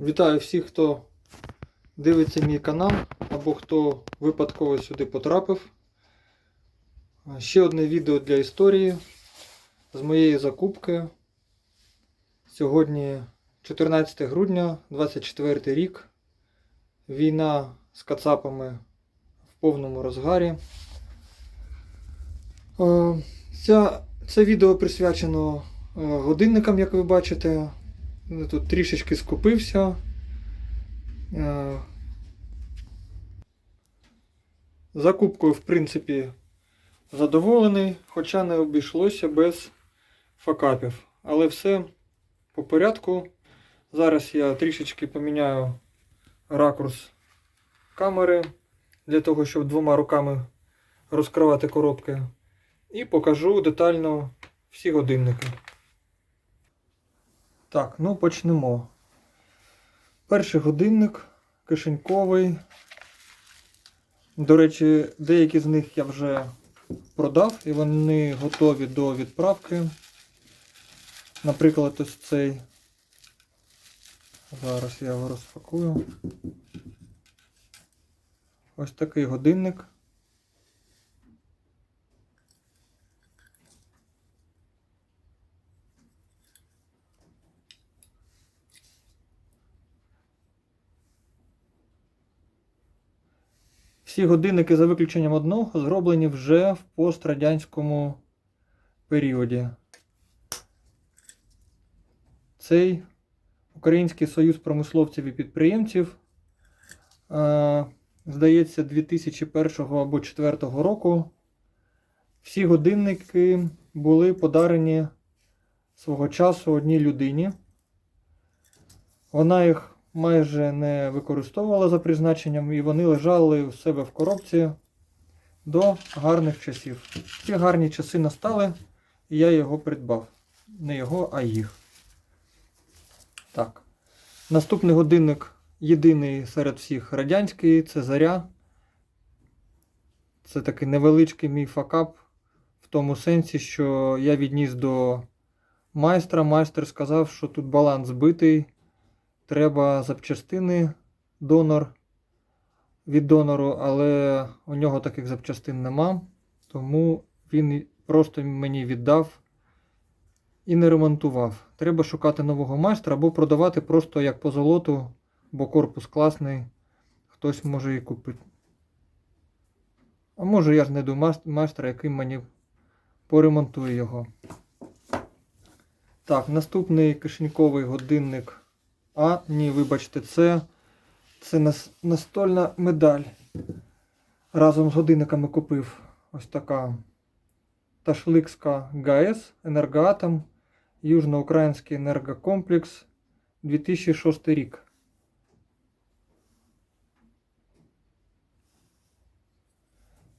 Вітаю всіх, хто дивиться мій канал або хто випадково сюди потрапив. Ще одне відео для історії з моєї закупки. Сьогодні 14 грудня, 24 рік. Війна з кацапами в повному розгарі. Е, Ця, це відео присвячено е, годинникам, як ви бачите. Ну, Тут трішечки скупився. Е, Закупкою, в принципі, задоволений, хоча не обійшлося без факапів. Але все по порядку. Зараз я трішечки поміняю ракурс камери для того, щоб двома руками розкривати коробки. І покажу детально всі годинники. Так, ну почнемо. Перший годинник кишеньковий. До речі, деякі з них я вже продав і вони готові до відправки. Наприклад, ось цей. Зараз я його розпакую. Ось такий годинник. Всі годинники, за виключенням одного, зроблені вже в пострадянському періоді. Цей Український союз промисловців і підприємців, е, здається, 2001 або 2004 року. Всі годинники були подарені свого часу одній людині. Вона їх майже не використовувала за призначенням, і вони лежали у себе в коробці до гарних часів. Ці гарні часи настали, і я його придбав. Не його, а їх. Так. Наступний годинник єдиний серед всіх радянський це заря. Це такий невеличкий мій факап в тому сенсі, що я відніс до майстра. Майстер сказав, що тут баланс збитий. Треба запчастини донор від донору, але у нього таких запчастин нема. Тому він просто мені віддав і не ремонтував. Треба шукати нового майстра або продавати просто як по золоту, бо корпус класний, хтось може і купити. А може я знайду майстра, який мені поремонтує його. Так, наступний кишеньковий годинник. А, ні, вибачте, це, це настольна медаль. Разом з годинниками купив ось така Ташликська ГАЕС, енергоатом, Южноукраїнський енергокомплекс 2006 рік.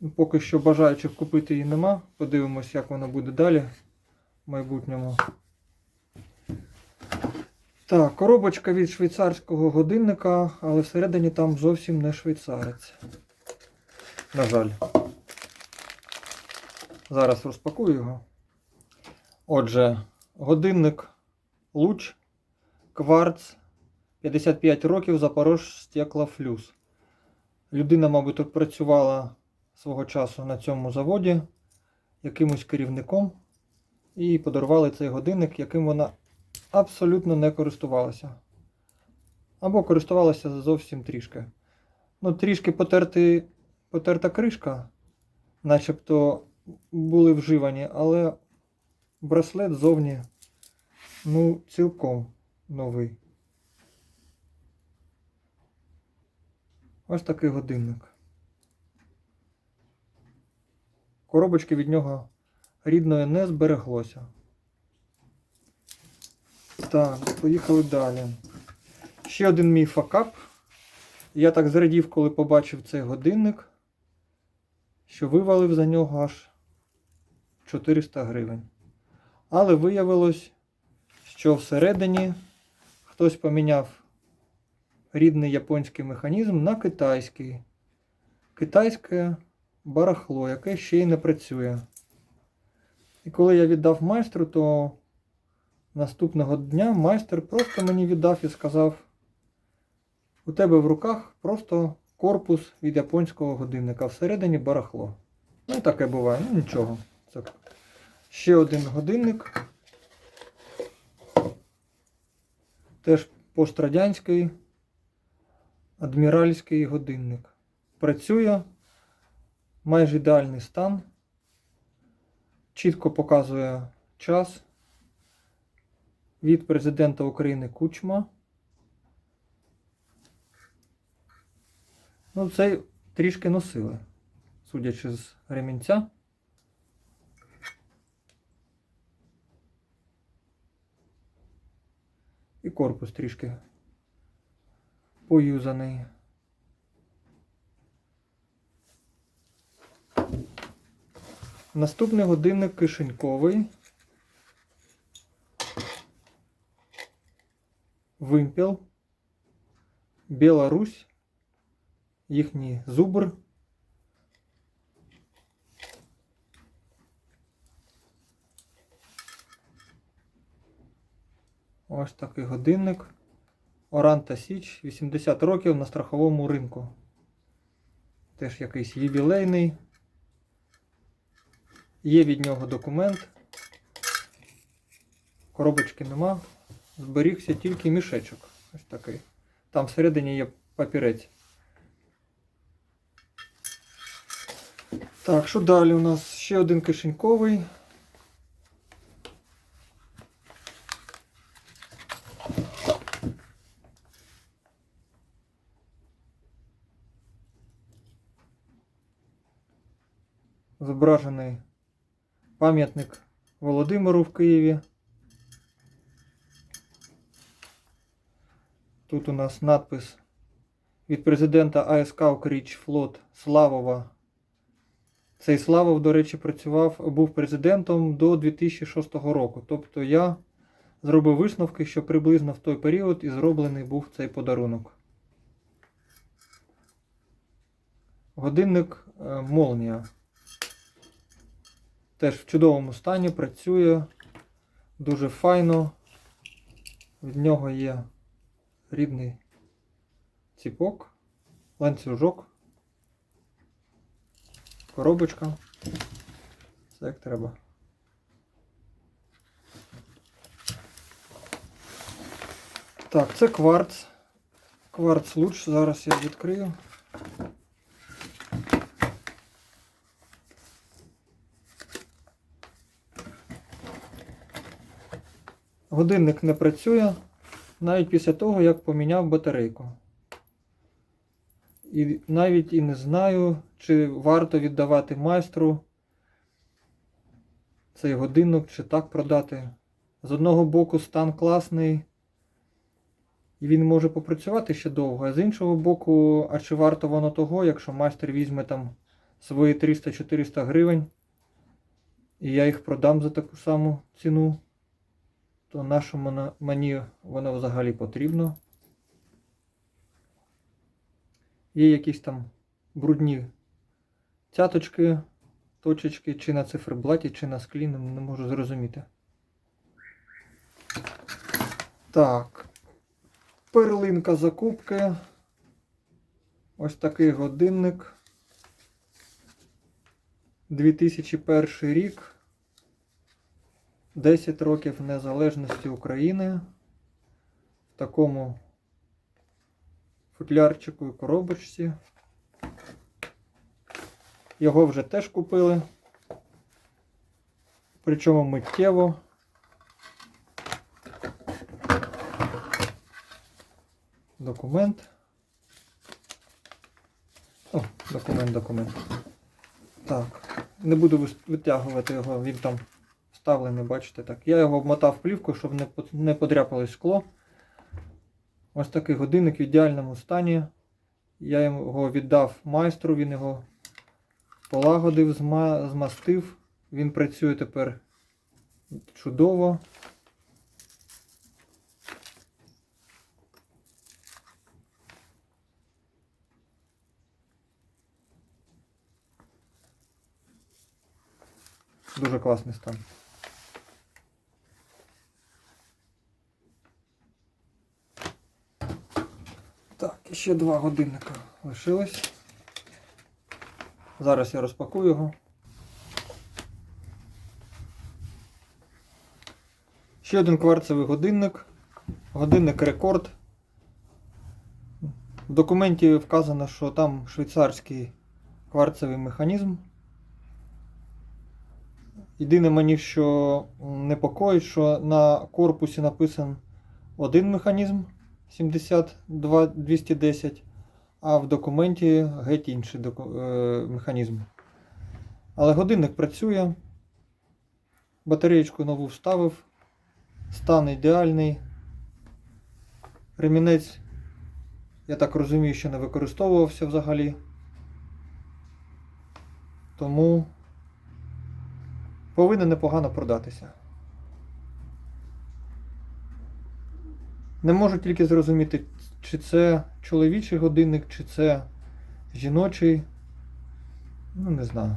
Ну, Поки що бажаючих купити її нема. Подивимось, як воно буде далі в майбутньому. Так, коробочка від швейцарського годинника, але всередині там зовсім не швейцарець. На жаль. Зараз розпакую його. Отже, годинник луч, кварц, 55 років, Запорож стеклофлюс. Людина, мабуть, працювала свого часу на цьому заводі якимось керівником і подарували цей годинник, яким вона абсолютно не користувалася. Або користувалася зовсім трішки. Ну, трішки потерти, потерта кришка, начебто були вживані, але браслет зовні ну, цілком новий. Ось такий годинник. Коробочки від нього рідної не збереглося. Так, поїхали далі. Ще один мій факап. Я так зрадів, коли побачив цей годинник, що вивалив за нього аж 400 гривень. Але виявилось, що всередині хтось поміняв рідний японський механізм на китайський. Китайське барахло, яке ще й не працює. І коли я віддав майстру, то Наступного дня майстер просто мені віддав і сказав, У тебе в руках просто корпус від японського годинника, всередині барахло. Ну, таке буває, ну нічого. Це ще один годинник. Теж пострадянський адміральський годинник. Працює майже ідеальний стан. Чітко показує час від президента України Кучма. Ну, цей трішки носили, судячи з ремінця. І корпус трішки поюзаний. Наступний годинник кишеньковий. Вимпел. Білорусь. Їхній зубр. Ось такий годинник. Оранта Січ, 80 років на страховому ринку. Теж якийсь ювілейний. Є від нього документ. Коробочки нема. Зберігся тільки мішечок. Ось такий. Там всередині є папірець. Так, що далі у нас? Ще один кишеньковий. Зображений пам'ятник Володимиру в Києві. Тут у нас надпис від президента АСК Укріч Флот Славова. Цей Славов, до речі, працював, був президентом до 2006 року. Тобто я зробив висновки, що приблизно в той період і зроблений був цей подарунок. Годинник е, Молнія. Теж в чудовому стані працює дуже файно. Від нього є рідний ціпок, ланцюжок, коробочка. Все як треба. Так, це кварц. Кварц луч. Зараз я відкрию. Годинник не працює навіть після того, як поміняв батарейку. І навіть і не знаю, чи варто віддавати майстру цей годинник, чи так продати. З одного боку стан класний, і він може попрацювати ще довго, а з іншого боку, а чи варто воно того, якщо майстер візьме там свої 300-400 гривень, і я їх продам за таку саму ціну то нашому мені воно взагалі потрібно. Є якісь там брудні цяточки, точечки, чи на циферблаті, чи на склі, не можу зрозуміти. Так, перлинка закупки. Ось такий годинник. 2001 рік. 10 років незалежності України в такому футлярчику і коробочці. Його вже теж купили. Причому миттєво. Документ. О, документ, документ. Так, не буду витягувати його, він там вставлений, бачите так. Я його обмотав плівкою, щоб не не подряпалось скло. Ось такий годинник в ідеальному стані. Я його віддав майстру, він його полагодив, змастив. Він працює тепер чудово. Дуже класний стан. Так, і ще два годинника лишилось. Зараз я розпакую його. Ще один кварцевий годинник. Годинник рекорд. В документі вказано, що там швейцарський кварцевий механізм. Єдине мені, що непокоїть, що на корпусі написан один механізм 72210, а в документі геть інший доку- е, механізм. Але годинник працює. Батареєчку нову вставив. Стан ідеальний. Ремінець, я так розумію, що не використовувався взагалі. Тому повинен непогано продатися. Не можу тільки зрозуміти, чи це чоловічий годинник, чи це жіночий. Ну, не знаю.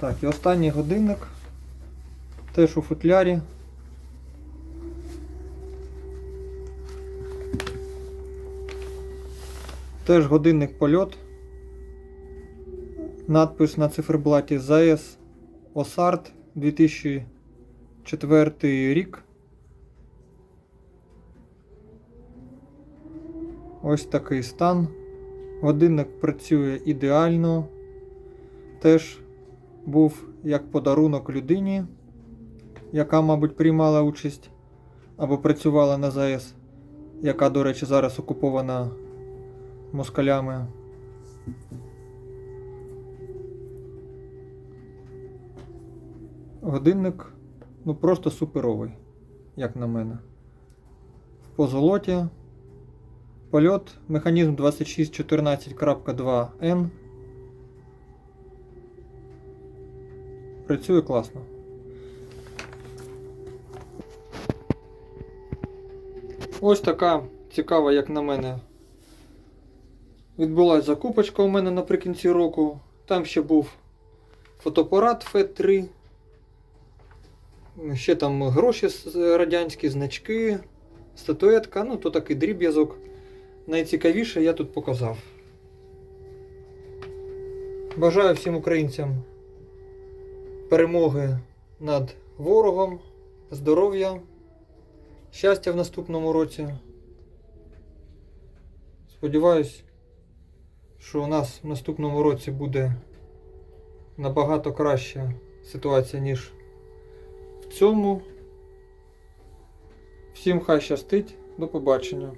Так, і останній годинник. Теж у футлярі. Теж годинник польот. Надпис на циферблаті ЗАЕС Осарт 2004 рік. Ось такий стан. Годинник працює ідеально. Теж був як подарунок людині, яка, мабуть, приймала участь або працювала на ЗАЕС, яка, до речі, зараз окупована москалями. Годинник ну просто суперовий, як на мене. В позолоті. Польот, механізм 2614.2N. Працює класно. Ось така цікава, як на мене. Відбулася закупочка у мене наприкінці року. Там ще був фотоапарат FET3. Ще там гроші радянські, значки, статуетка, ну то такий дріб'язок. Найцікавіше я тут показав. Бажаю всім українцям перемоги над ворогом, здоров'я, щастя в наступному році. Сподіваюсь, що у нас в наступному році буде набагато краща ситуація, ніж цьому. Всім хай щастить. До побачення.